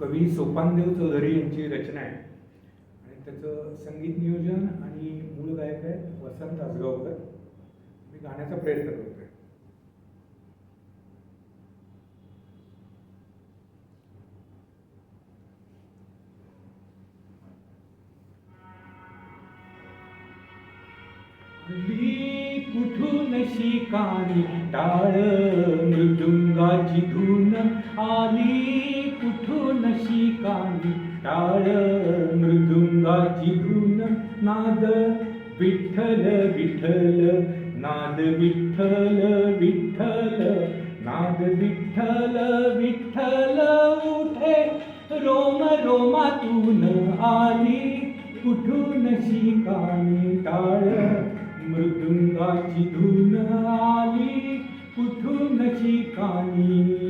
कवी सोपानदेव चौधरी यांची रचना आहे. आणि त्याचं संगीत नियोजन आणि मूळ गायक आहे वसंत आजगावकर मी गाण्याचा प्रयत्न करतोय. आली कुठून शिकाणी टाळ मृदुंगाची धून आली कुठून टाळ मृदुंगाची धून नाद विठ्ठल विठ्ठल नाद विठ्ठल विठ्ठल नाद विठ्ठल विठ्ठल उठे. रोम रोमातून आली कुठून शिकाणी टाळ? मृदुंगाची धून आली कुठून शिकाणी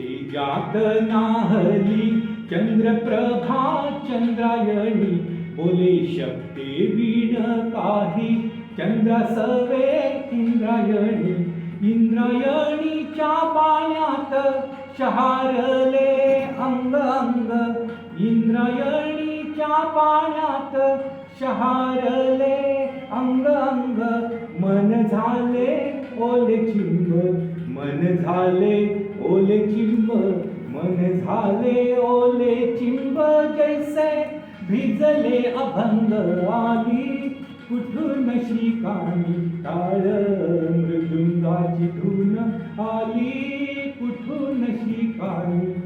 ते जात नाहली चंद्रप्रभा चंद्रायणी. बोले शब्दे वीण काही चंद्रासवे इंद्रायणी. इंद्रायणीच्या पाण्यात शहारले अंग अंग. इंद्रायणीच्या पाण्यात शहारले अंग अंग. मन झाले ओले चिंब मन झाले ओले चिंब मन झाले ओले चिंब जैसे भिजले अभंग आली कुठून शिकाणी टाळ मृदुंगाची धून आली. कुठून शिकाणी?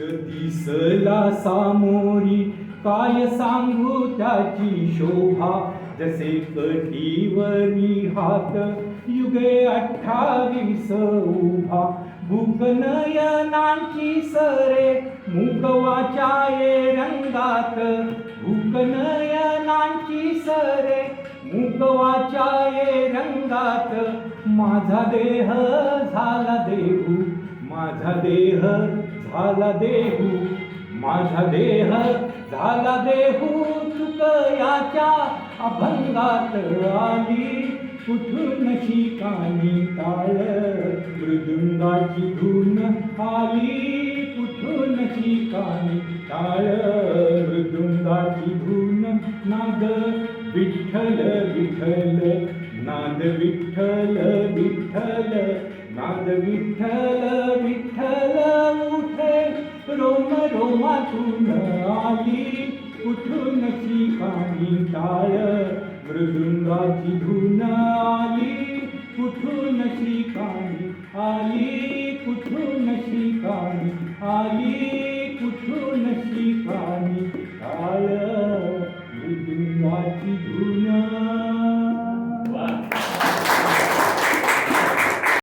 दिसला सामोरी काय सांगू त्याची शोभा? जसे कटीवरी हात युगे अठ्ठावीस उभा. भूकनयनांची सरे मुकवाच्या ये रंगात. भूकनयनांची सरे मुकवाच्या ये रंगात. माझा देह झाला देहू माझा देह झाला देहू. माझा देह झाला देहू चुकयाच्या अभंगात आली. कुठून शिकानी टाळ मृदुंगाची धून आली. कुठून शिकानी टाळ मृदुंगाची धून? नाद विठ्ठल विठ्ठल नाद विठ्ठल विठ्ठल नाद विठ्ठल. रोम रोमातून आली. कुठून शिकाणी टाळ मृदुंगाची धून आली. कुठून शिकाणी आली कुठून शिकाणी आली. कुठून शिकाणी